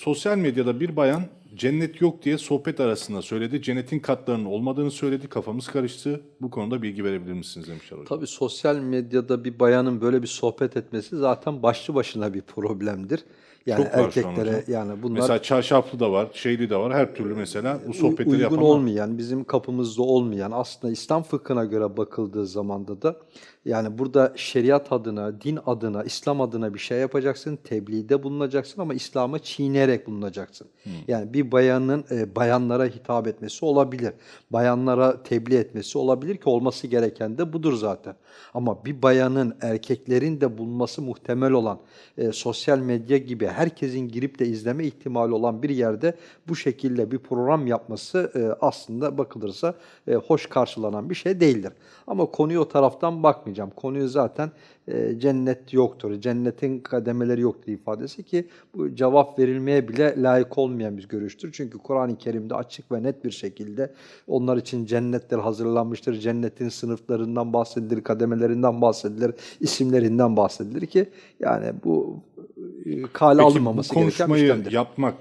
Sosyal medyada bir bayan cennet yok diye sohbet arasında söyledi. Cennetin katlarının olmadığını söyledi. Kafamız karıştı. Bu konuda bilgi verebilir misiniz demişler hocam. Tabii sosyal medyada bir bayanın böyle bir sohbet etmesi zaten başlı başına bir problemdir. Yani Çok erkeklere yani bunlar Mesela çarşaflı da var, şeyli de var. Her türlü mesela bu sohbetleri uygun yapan var. olmayan, bizim kapımızda olmayan aslında İslam fıkhına göre bakıldığı zamanda da yani burada şeriat adına, din adına, İslam adına bir şey yapacaksın, tebliğde bulunacaksın ama İslam'ı çiğneyerek bulunacaksın. Yani bir bayanın e, bayanlara hitap etmesi olabilir. Bayanlara tebliğ etmesi olabilir ki olması gereken de budur zaten. Ama bir bayanın erkeklerin de bulması muhtemel olan e, sosyal medya gibi herkesin girip de izleme ihtimali olan bir yerde bu şekilde bir program yapması e, aslında bakılırsa e, hoş karşılanan bir şey değildir. Ama konuyu o taraftan bakmayacağım. Konuyu zaten e, cennet yoktur, cennetin kademeleri yoktur ifadesi ki bu cevap verilmeye bile layık olmayan bir görüştür. Çünkü Kur'an-ı Kerim'de açık ve net bir şekilde onlar için cennetler hazırlanmıştır. Cennetin sınıflarından bahsedilir, kademelerinden bahsedilir, isimlerinden bahsedilir ki yani bu e, kale Peki alınmaması bu gereken bir konuşmayı işlemdir. yapmak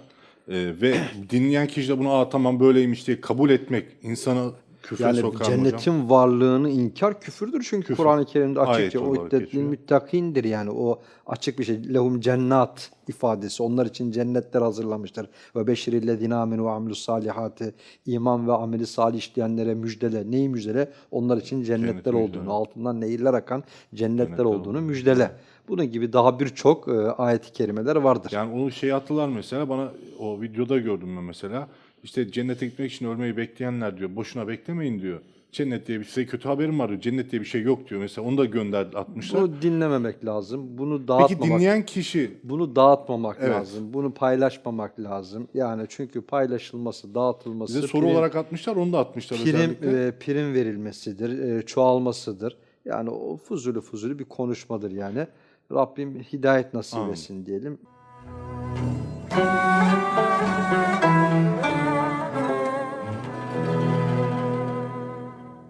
e, ve dinleyen kişi de bunu Aa, tamam böyleymiş diye kabul etmek insanı küfre Yani sokar mı hocam? cennetin varlığını inkar küfürdür çünkü Küfür. Kur'an-ı Kerim'de Ayet açıkça o olarak iddetlil geçiyor. müttakindir yani o açık bir şey. Lehum cennat ifadesi onlar için cennetler hazırlamıştır. Ve beşirillezine amenu ve amilus salihati iman ve ameli salih işleyenlere müjdele. Neyi müjdele? Onlar için cennetler Cenneti olduğunu, müjdele. altından nehirler akan cennetler, Cennetler olduğunu müjdele. Bunun gibi daha birçok e, ayet-i kerimeler vardır. Yani o şeyi hatırlar mesela bana o videoda gördüm ben mesela. İşte cennete gitmek için ölmeyi bekleyenler diyor. Boşuna beklemeyin diyor. Cennet diye bir size kötü haberim var diyor. Cennet diye bir şey yok diyor. Mesela onu da gönder atmışlar. Bunu dinlememek lazım. Bunu dağıtmamak Peki dinleyen kişi Bunu dağıtmamak Evet. lazım. Bunu paylaşmamak lazım. Yani çünkü paylaşılması, dağıtılması bize soru prim, olarak atmışlar onu da atmışlar prim, özellikle. e, prim verilmesidir, e, çoğalmasıdır. Yani o fuzuli fuzuli bir konuşmadır yani. Rabbim hidayet nasip Amin. etsin diyelim.